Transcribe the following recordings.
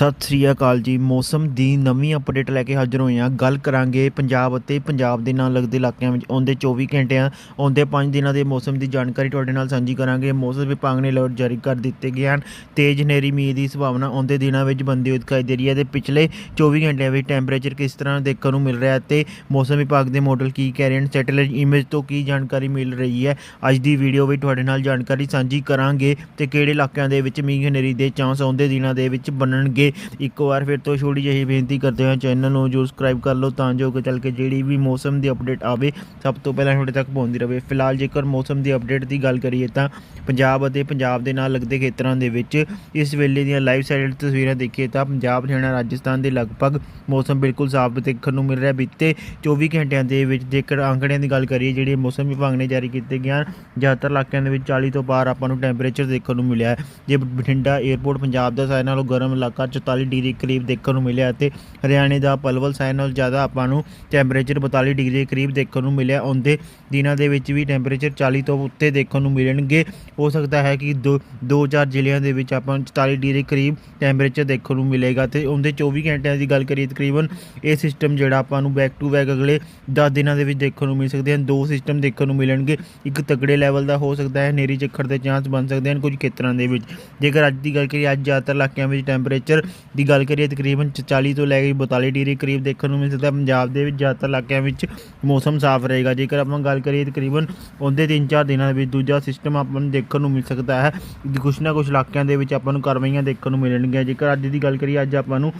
ਸਤਿ ਸ੍ਰੀ ਅਕਾਲ ਜੀ। ਮੌਸਮ ਦੀ ਨਵੀਂ ਅਪਡੇਟ ਲੈ ਕੇ ਹਾਜ਼ਰ ਹੋਏ ਹਾਂ। ਗੱਲ ਕਰਾਂਗੇ ਪੰਜਾਬ ਅਤੇ ਪੰਜਾਬ ਦੇ ਨਾਲ ਲੱਗਦੇ ਇਲਾਕਿਆਂ ਵਿੱਚ ਆਉਂਦੇ 24 ਘੰਟਿਆਂ, ਆਉਂਦੇ 5 ਦਿਨਾਂ ਦੇ ਮੌਸਮ ਦੀ ਜਾਣਕਾਰੀ ਤੁਹਾਡੇ ਨਾਲ ਸਾਂਝੀ ਕਰਾਂਗੇ। ਮੌਸਮ ਵਿਭਾਗ ਨੇ ਅਲਰਟ ਜਾਰੀ ਕਰ ਦਿੱਤੇ ਗਏ ਹਨ। ਤੇਜ਼ ਹਨੇਰੀ, ਮੀਂਹ ਦੀ ਸੰਭਾਵਨਾ ਆਉਂਦੇ ਦਿਨਾਂ ਵਿੱਚ ਬੰਦੀ ਹੋਈ ਦਿਖਾਈ ਦੇ ਰਹੀ ਹੈ ਤੇ ਪਿਛਲੇ 24 ਘੰਟਿਆਂ ਵਿੱਚ ਟੈਂਪਰੇਚਰ ਕਿਸ ਤਰ੍ਹਾਂ ਦੇਖਣ ਨੂੰ ਮਿਲ ਰਿਹਾ ਹੈ ਤੇ ਮੌਸਮ ਵਿਭਾਗ ਦੇ ਮਾਡਲ ਕੀ ਕਹਿ ਰਹੇ ਹਨ? ਸੈਟੇਲਾਈਟ ਇਮੇਜ ਤੋਂ ਕੀ ਜਾਣਕਾਰੀ ਮਿਲ ਰਹੀ ਹੈ? ਅੱਜ ਦੀ ਵੀਡੀਓ ਵਿੱਚ ਤੁਹਾਡੇ ਨਾਲ ਜਾਣਕਾਰੀ ਸਾਂਝੀ ਕਰਾਂਗੇ ਤੇ ਕਿਹੜੇ ਇਲਾਕਿਆਂ ਦੇ ਵਿੱਚ ਮੀਂਹ ਹਨੇਰੀ ਦੇ ਚਾਂਸ ਆਉਂਦੇ ਦਿਨਾਂ ਦੇ ਵਿੱਚ ਬਣਨਗੇ? ਇੱਕ ਵਾਰ ਫਿਰ ਤੋਂ ਛੋਟੀ ਜਿਹੀ ਬੇਨਤੀ ਕਰਦੇ ਹਾਂ ਚੈਨਲ ਨੂੰ ਜਰੂਰ ਸਬਸਕ੍ਰਾਈਬ ਕਰ ਲਓ ਤਾਂ ਜੋ ਕਿ ਚੱਲ ਕੇ ਜਿਹੜੀ ਵੀ ਮੌਸਮ ਦੀ ਅਪਡੇਟ ਆਵੇ, ਸਭ ਤੋਂ ਪਹਿਲਾਂ ਤੁਹਾਡੇ ਤੱਕ ਪਹੁੰਚਦੀ ਰਹੇ। ਫਿਲਹਾਲ ਜੇਕਰ ਮੌਸਮ ਦੀ ਅਪਡੇਟ ਦੀ ਗੱਲ ਕਰੀਏ ਤਾਂ ਪੰਜਾਬ ਅਤੇ ਪੰਜਾਬ ਦੇ ਨਾਲ ਲੱਗਦੇ ਖੇਤਰਾਂ ਦੇ ਵਿੱਚ ਇਸ ਵੇਲੇ ਦੀਆਂ ਲਾਈਵ ਸੈਟੇਲਾਈਟ ਤਸਵੀਰਾਂ ਦੇਖੀਏ ਤਾਂ ਪੰਜਾਬ, ਹਰਿਆਣਾ, ਰਾਜਸਥਾਨ ਦੇ ਲਗਭਗ ਮੌਸਮ ਬਿਲਕੁਲ ਸਾਫ਼ ਦੇਖਣ ਨੂੰ ਮਿਲ ਰਿਹਾ। ਬੀਤੇ 24 ਘੰਟਿਆਂ ਦੇ ਵਿੱਚ ਜੇਕਰ ਅੰਕੜਿਆਂ ਦੀ ਗੱਲ ਕਰੀਏ ਜਿਹੜੇ ਮੌਸਮ ਵਿਭਾਗ ਨੇ ਜਾਰੀ ਕੀਤੇ ਗਏ ਹਨ ਜ਼ਿਆਦਾਤਰ ਇਲਾਕਿਆਂ ਦੇ ਵਿੱਚ 40 ਤੋਂ ਪਾਰ ਆਪਾਂ ਨੂੰ ਟੈਂਪਰੇਚਰ ਦੇਖਣ ਨੂੰ ਮਿਲਿਆ ਹੈ। ਜੇ ਬਠਿੰਡਾ 에ਅਰਪੋਰਟ ਪੰਜਾਬ ਦਾ ਸਾਰਿਆਂ ਨਾਲੋਂ ਗਰਮ ਇਲਾਕਾ 44 ਡਿਗਰੀ ਕਰੀਬ ਦੇਖਣ ਨੂੰ ਮਿਲਿਆ ਅਤੇ ਹਰਿਆਣੇ ਦਾ ਪਲਵਲ ਸਾਰਿਆਂ ਨਾਲ ਜ਼ਿਆਦਾ ਆਪਾਂ ਨੂੰ ਟੈਂਪਰੇਚਰ 42 ਡਿਗਰੀ ਦੇ ਕਰੀਬ ਦੇਖਣ ਨੂੰ ਮਿਲਿਆ। ਆਉਂਦੇ ਦਿਨਾਂ ਦੇ ਵਿੱਚ ਵੀ ਟੈਂਪਰੇਚਰ 40 ਤੋਂ ਉੱਤੇ ਦੇਖਣ ਨੂੰ ਮਿਲਣਗੇ। ਹੋ ਸਕਦਾ ਹੈ ਕਿ ਦੋ ਦੋ ਚਾਰ ਜ਼ਿਲ੍ਹਿਆਂ ਦੇ ਵਿੱਚ ਆਪਾਂ ਨੂੰ 44 ਡਿਗਰੀ ਕਰੀਬ ਟੈਂਪਰੇਚਰ ਦੇਖਣ ਨੂੰ ਮਿਲੇਗਾ ਤੇ ਉਹਦੇ 24 ਘੰਟਿਆਂ ਦੀ ਗੱਲ ਕਰੀਏ ਤਕਰੀਬਨ ਇਹ ਸਿਸਟਮ ਜਿਹੜਾ ਆਪਾਂ ਨੂੰ ਬੈਕ ਟੂ ਬੈਕ ਅਗਲੇ 10 ਦਿਨਾਂ ਦੇ ਵਿੱਚ ਦੇਖਣ ਨੂੰ ਮਿਲ ਸਕਦੇ ਹਨ। ਦੋ ਸਿਸਟਮ ਦੇਖਣ ਨੂੰ ਮਿਲਣਗੇ। ਇੱਕ ਤਗੜੇ ਲੈਵਲ ਦਾ ਹੋ ਸਕਦਾ ਹੈ ਨੇਰੀ ਚੱਖੜ ਦੇ ਚਾਂਸ ਬਣ ਸਕਦੇ ਹਨ ਕੁਝ ਖੇਤਰਾਂ ਦੇ ਵਿੱਚ। ਜੇਕਰ ਅੱਜ ਦੀ ਗੱਲ ਕਰੀਏ, ਅੱਜ ਜ਼ਿਆਦਾਤਰ ਇਲਾਕਿਆਂ ਵਿੱਚ ਟੈਂਪਰੇਚਰ ਦੀ ਗੱਲ ਕਰੀਏ, ਤਕਰੀਬਨ 40 ਤੋਂ ਲੈ ਕੇ 42 ਡਿਗਰੀ ਕਰੀਬ ਦੇਖਣ ਨੂੰ ਮਿਲ ਸਕਦਾ। ਪੰਜਾਬ ਦੇ ਵਿੱਚ ਜ਼ਿਆਦਾਤਰ ਇਲਾਕਿਆਂ ਵਿੱਚ ਮੌਸਮ ਸਾਫ਼ ਰਹੇਗਾ। ਜੇਕਰ ਆਪਾਂ ਗੱਲ ਕਰੀਏ, ਤਕਰੀਬਨ ਉਹਦੇ 3-4 ਦਿਨਾਂ ਦੇ ਵਿੱਚ ਦੂਜਾ ਸਿਸਟਮ ਆਪਾਂ ਨੂੰ ਦੇਖਣ ਨੂੰ ਮਿਲ ਸਕਦਾ ਹੈ। ਕੁਛ ਨਾ ਕੁਛ ਇਲਾਕਿਆਂ ਦੇ ਵਿੱਚ ਆਪਾਂ ਨੂੰ ਕਾਰਵਾਈਆਂ ਦੇਖਣ ਨੂੰ ਮਿਲਣਗੀਆਂ। ਜੇਕਰ ਅੱਜ ਦੀ ਗੱਲ ਕਰੀਏ, ਅੱਜ ਆਪਾਂ ਨੂੰ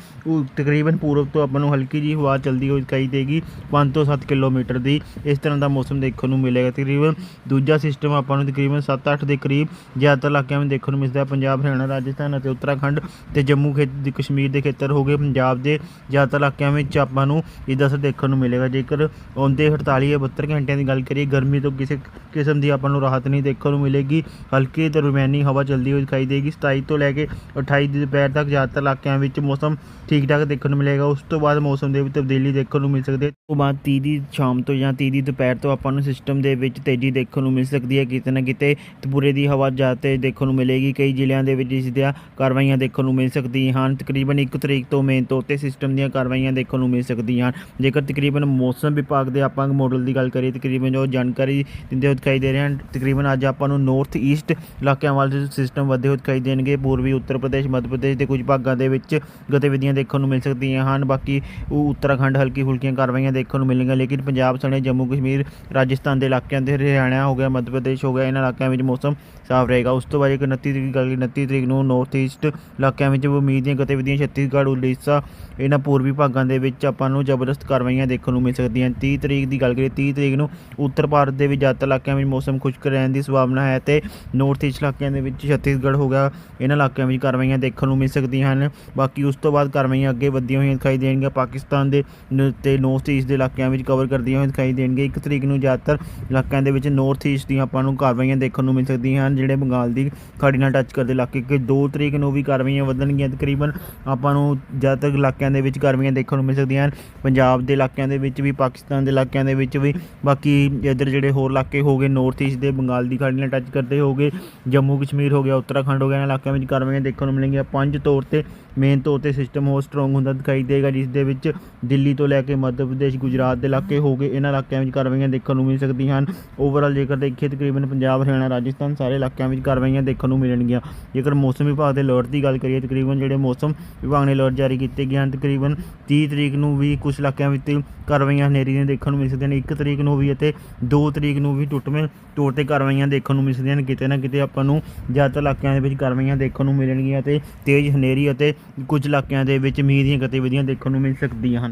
ਤਕਰੀਬਨ ਪੂਰਬ ਤੋਂ ਆਪਾਂ ਨੂੰ ਹਲਕੀ ਜੀ ਹਵਾ ਚੱਲਦੀ ਹੋਈ ਦਿਖਾਈ ਦੇਗੀ। 5 ਤੋਂ 7 ਕਿਲੋਮੀਟਰ ਦੀ ਇਸ ਤਰ੍ਹਾਂ ਦਾ ਮੌਸਮ ਦੇਖਣ ਨੂੰ ਮਿਲੇਗਾ। ਤਕਰੀਬਨ ਦੂਜਾ ਸਿਸਟਮ ਆਪਾਂ ਨੂੰ ਤਕਰੀਬਨ 7-8 ਦੇ ਕਰੀਬ ਜ਼ਿਆਦਾਤਰ ਇਲਾਕਿਆਂ ਵਿੱਚ ਦੇਖਣ ਨੂੰ ਮਿਲਦਾ ਹੈ। ਪੰਜਾਬ, ਹਰਿਆਣਾ, ਰਾਜਸਥਾਨ ਅਤੇ ਉੱਤਰਾਖੰਡ ਤੇ ਜੰਮੂ ਖੇਤ ਦੇ ਕਸ਼ਮੀਰ ਦੇ ਖੇਤਰ ਹੋ ਗਏ, ਪੰਜਾਬ ਦੇ ਜ਼ਿਆਦਾਤਰ ਇਲਾਕਿਆਂ ਵਿੱਚ ਆਪਾਂ ਨੂੰ ਇਹਦਾ ਅਸਰ ਦੇਖਣ ਨੂੰ ਮਿਲੇਗਾ। ਜੇਕਰ ਆਉਂਦੇ 48 ਜਾਂ 72 ਘੰਟਿਆਂ ਦੀ ਗੱਲ ਕਰੀਏ, ਗਰਮੀ ਤੋਂ ਕਿਸੇ ਕਿਸਮ ਦੀ ਆਪਾਂ ਨੂੰ ਰਾਹਤ ਨਹੀਂ ਦੇਖਣ ਨੂੰ ਮਿਲੇਗੀ। ਹਲਕੀ ਦਰਮਿਆਨੀ ਹਵਾ ਚੱਲਦੀ ਹੋਈ ਦਿਖਾਈ ਦੇਗੀ। 27 ਤੋਂ ਲੈ ਕੇ 28 ਦੀ ਦੁਪਹਿਰ ਤੱਕ ਜ਼ਿਆਦਾਤਰ ਇਲਾਕਿਆਂ ਵਿੱਚ ਮੌਸਮ ਠੀਕ ਠਾਕ ਦੇਖਣ ਨੂੰ ਮਿਲੇਗਾ। ਉਸ ਤੋਂ ਬਾਅਦ ਮੌਸਮ ਦੇ ਵਿੱਚ ਤਬਦੀਲੀ ਦੇਖਣ ਨੂੰ ਮਿਲ ਸਕਦੀ ਹੈ। ਉਸ ਤੋਂ ਬਾਅਦ 30 ਦੀ ਸ਼ਾਮ ਤੋਂ ਜਾਂ 30 ਦੀ ਦੁਪਹਿਰ ਤੋਂ ਆਪਾਂ ਨੂੰ ਸਿਸਟਮ ਦੇ ਵਿੱਚ ਤੇਜ਼ੀ ਦੇਖਣ ਨੂੰ ਮਿਲ ਸਕਦੀ ਹੈ। ਕਿਤੇ ਨਾ ਕਿਤੇ ਤਪੂਰੇ ਦੀ ਹਵਾ ਜ਼ਿਆਦਾ ਤੇਜ਼ ਦੇਖਣ ਨੂੰ ਮਿਲੇਗੀ। ਕਈ ਜ਼ਿਲ੍ਹਿਆਂ ਦੇ ਵਿੱਚ ਇਸ ਦੀਆਂ ਕਾਰਵਾਈਆਂ ਦੇਖਣ ਨੂੰ ਮਿਲ ਸਕਦੀਆਂ ਹਨ, ਤਕਰੀਬਨ 1 ਤਰੀਕ ਤੋਂ ਮੇਨ ਤੌਰ ਤੇ ਸਿਸਟਮ ਦੀਆਂ ਕਾਰਵਾਈਆਂ ਦੇਖਣ ਨੂੰ ਮਿਲ ਸਕਦੀਆਂ ਹਨ। ਜੇਕਰ ਤਕਰੀਬਨ ਮੌਸਮ ਵਿਭਾਗ ਦੇ ਆਪਾਂ ਮਾਡਲ ਦੀ ਗੱਲ ਕਰੀਏ, ਤਕਰੀਬਨ ਜੋ ਜਾਣਕਾਰੀ ਦਿੰਦੇ ਹੋਏ ਦਿਖਾਈ ਦੇ ਰਹੇ ਹਨ, ਤਕਰੀਬਨ ਅੱਜ ਆਪਾਂ ਨੂੰ ਨਾਰਥ ਈਸਟ ਇਲਾਕਿਆਂ ਵੱਲ ਸਿਸਟਮ ਵਧੇ ਹੋਏ ਦਿਖਾਈ ਦੇਣਗੇ। ਪੂਰਬੀ, ਉੱਤਰ ਪ੍ਰਦੇਸ਼, ਮੱਧ ਪ੍ਰਦੇਸ਼ ਦੇ ਕੁਝ ਭਾਗਾਂ ਦੇ ਵਿੱਚ ਗਤੀਵਿਧੀਆਂ ਦੇਖਣ ਨੂੰ ਮਿਲ ਸਕਦੀਆਂ ਹਨ। ਬਾਕੀ ਉਹ ਉੱਤਰਾਖੰਡ ਹਲਕੀ ਫੁਲਕੀਆਂ ਕਾਰਵਾਈਆਂ ਦੇਖਣ ਨੂੰ ਮਿਲਣਗੀਆਂ, ਲੇਕਿਨ ਪੰਜਾਬ ਸਣੇ ਜੰਮੂ ਕਸ਼ਮੀਰ, ਰਾਜਸਥਾਨ ਦੇ ਇਲਾਕਿਆਂ ਦੇ ਹਰਿਆਣਾ ਹੋ ਗਿਆ, ਮੱਧ ਪ੍ਰਦੇਸ਼ ਹੋ ਗਿਆ, ਇਹਨਾਂ ਇਲਾਕਿਆਂ ਵਿੱਚ ਮੌਸਮ ਸਾਫ਼ ਰਹੇਗਾ। ਉਸ ਤੋਂ ਬਾਅਦ ਇੱਕ 29 ਤਰੀਕ ਦੀ ਗੱਲ ਕਰੀਏ 29 ਤਰੀਕ ਨੂੰ ਨਾਰਥ ਈਸਟ ਇਲਾਕਿਆਂ ਵਿੱਚ ਉਮੀਦ ਦੀਆਂ ਗਤੀਵਿਧੀਆਂ ਛੱਤੀਸਗੜ੍ਹ, ਉੜੀਸਾ, ਇਹਨਾਂ ਪੂਰਬੀ ਭਾਗਾਂ ਦੇ ਵਿੱਚ ਆਪਾਂ ਨੂੰ ਜ਼ਬਰਦਸਤ ਕਾਰਵਾਈਆਂ ਦੇਖਣ ਨੂੰ ਮਿਲ ਸਕਦੀਆਂ ਹਨ। 30 ਤਰੀਕ ਦੀ ਗੱਲ ਕਰੀਏ 30 ਤਰੀਕ ਨੂੰ ਉੱਤਰ ਭਾਰਤ ਦੇ ਵਿੱਚ ਜ਼ਿਆਦਾਤਰ ਇਲਾਕਿਆਂ ਵਿੱਚ ਮੌਸਮ ਖੁਸ਼ਕ ਰਹਿਣ ਦੀ ਸੰਭਾਵਨਾ ਹੈ ਤੇ ਨਾਰਥ ਈਸਟ ਇਲਾਕਿਆਂ ਦੇ ਵਿੱਚ ਛੱਤੀਸਗੜ੍ਹ ਹੋ ਗਿਆ। ਇਹਨਾਂ ਇਲਾਕਿਆਂ ਵਿੱਚ ਕਾਰਵਾਈਆਂ ਦੇਖਣ ਨੂੰ ਮਿਲ ਸਕਦੀਆਂ ਹਨ। ਬਾਕੀ ਉਸ ਤੋਂ ਬਾਅਦ ਕਾਰਵਾਈਆਂ ਅੱਗੇ ਵਧੀਆਂ ਹੋਈਆਂ ਦਿਖਾਈ ਦੇਣਗੀਆਂ। ਪਾਕਿਸਤਾਨ ਦੇ ਨ- ਤੇ ਨਾਰਥ ਈਸਟ ਦੇ ਇਲਾਕਿਆਂ ਵਿੱਚ ਕਵਰ ਕਰਦੀਆਂ ਹੋਈਆਂ ਦਿਖਾਈ ਦੇਣਗੀਆਂ। ਇੱਕ ਤਰੀਕ ਨੂੰ ਜ਼ਿਆਦਾਤਰ ਇਲਾਕਿਆਂ ਦੇ ਵਿੱਚ ਨਾਰਥ ਈਸਟ ਦੀਆਂ ਆਪਾਂ ਨੂੰ ਕਾਰਵਾਈਆਂ ਦੇਖਣ ਨੂੰ ਮਿਲ ਸਕਦੀਆਂ ਹਨ। ਜਿਹੜੇ ਬੰਗਾਲ ਦੀ ਖਾੜੀ ਨਾਲ ਟੱਚ ਕਰਦੇ ਇਲਾਕੇ ਕਿ 2 ਤਰੀਕ ਨੂੰ ਵੀ ਕਾਰਵਾਈਆਂ ਵਧਣਗੀਆਂ ਤਕਰੀਬਨ ਆਪਾਂ ਨੂੰ ਜ਼ਿਆਦਾਤਰ ਇਲਾਕਿਆਂ ਦੇ ਵਿੱਚ ਕਾਰਵਾਈਆਂ ਦੇਖਣ ਨੂੰ ਮਿਲ ਸਕਦੀਆਂ ਹਨ। ਪੰਜਾਬ ਦੇ ਇਲਾਕਿਆਂ ਦੇ ਵਿੱਚ ਵੀ, ਪਾਕਿਸਤਾਨ ਦੇ ਇਲਾਕਿਆਂ ਦੇ ਵਿੱਚ ਵੀ, ਬਾਕੀ ਇੱਧਰ ਜਿਹੜੇ ਹੋਰ ਇਲਾਕੇ ਹੋ ਗਏ ਨਾਰਥ ਈਸਟ ਦੇ, ਬੰਗਾਲ ਦੀ ਖਾੜੀ ਨਾਲ ਟੱਚ ਕਰਦੇ ਹੋ ਗਏ ਜੰਮੂ ਕਸ਼ਮੀਰ ਹੋ ਗਿਆ, ਉੱਤਰਾਖੰਡ ਹੋ ਗਿਆ, ਇਹਨਾਂ ਇਲਾਕਿਆਂ ਵਿੱਚ ਗਰਮੀਆਂ ਦੇਖਣ ਨੂੰ ਮਿਲਣਗੀਆਂ। ਪੰਜ ਤੌਰ ਤੇ ਮੇਨ ਤੌਰ ਤੇ ਸਿਸਟਮ ਹੋਰ ਸਟਰੋਂਗ ਹੁੰਦਾ ਦਿਖਾਈ ਦੇਗਾ, ਜਿਸ ਦੇ ਵਿੱਚ ਦਿੱਲੀ ਤੋਂ ਲੈ ਕੇ ਮੱਧ ਪ੍ਰਦੇਸ਼, ਗੁਜਰਾਤ ਦੇ ਇਲਾਕੇ ਹੋ ਗਏ, ਇਹਨਾਂ ਇਲਾਕਿਆਂ ਵਿੱਚ ਕਾਰਵਾਈਆਂ ਦੇਖਣ ਨੂੰ ਮਿਲ ਸਕਦੀਆਂ ਹਨ। ਓਵਰਆਲ ਜੇਕਰ ਦੇਖੀਏ ਤਕਰੀਬਨ ਪੰਜਾਬ, ਹਰਿਆਣਾ, ਰਾਜਸਥਾਨ ਸਾਰੇ ਇਲਾਕਿਆਂ ਵਿੱਚ ਕਾਰਵਾਈਆਂ ਦੇਖਣ ਨੂੰ ਮਿਲਣਗੀਆਂ। ਜੇਕਰ ਮੌਸਮ ਵਿਭਾਗ ਦੇ ਅਲਰਟ ਦੀ ਗੱਲ ਕਰੀਏ, ਤਕਰੀਬਨ ਜਿਹੜੇ ਮੌਸਮ ਵਿਭਾਗ ਨੇ ਅਲਰਟ ਜਾਰੀ ਕੀਤੇ ਗਏ ਹਨ, ਤਕਰੀਬਨ 30 ਤਰੀਕ ਨੂੰ ਵੀ ਕੁਝ ਇਲਾਕਿਆਂ ਵਿੱਚ ਕਾਰਵਾਈਆਂ ਹਨੇਰੀ ਦੀਆਂ ਦੇਖਣ ਨੂੰ ਮਿਲ ਸਕਦੀਆਂ ਨੇ। 1 ਤਰੀਕ ਨੂੰ ਵੀ ਅਤੇ 2 ਤਰੀਕ ਨੂੰ ਵੀ ਟੁੱਟਵੇਂ ਤੌਰ ਤੇ ਕਾਰਵਾਈਆਂ ਦੇਖਣ ਨੂੰ ਮਿਲ ਸਕਦੀਆਂ ਨੇ। ਕਿਤੇ ਨਾ ਕਿਤੇ ਆਪਾਂ ਨੂੰ ਜ਼ਿਆਦਾਤਰ ਇਲਾਕਿਆਂ ਦੇ ਵਿੱਚ ਕਾਰਵਾਈਆਂ ਦੇਖਣ ਨੂੰ ਮਿਲਣਗੀਆਂ ਤੇ ਤੇਜ਼ ਹਨੇਰੀ ਅਤੇ ਕੁਝ ਇਲਾਕਿਆਂ ਦੇ ਵਿੱਚ ਮੀਂਹ ਦੀਆਂ ਗਤੀਵਿਧੀਆਂ ਦੇਖਣ ਨੂੰ ਮਿਲ ਸਕਦੀਆਂ ਹਨ।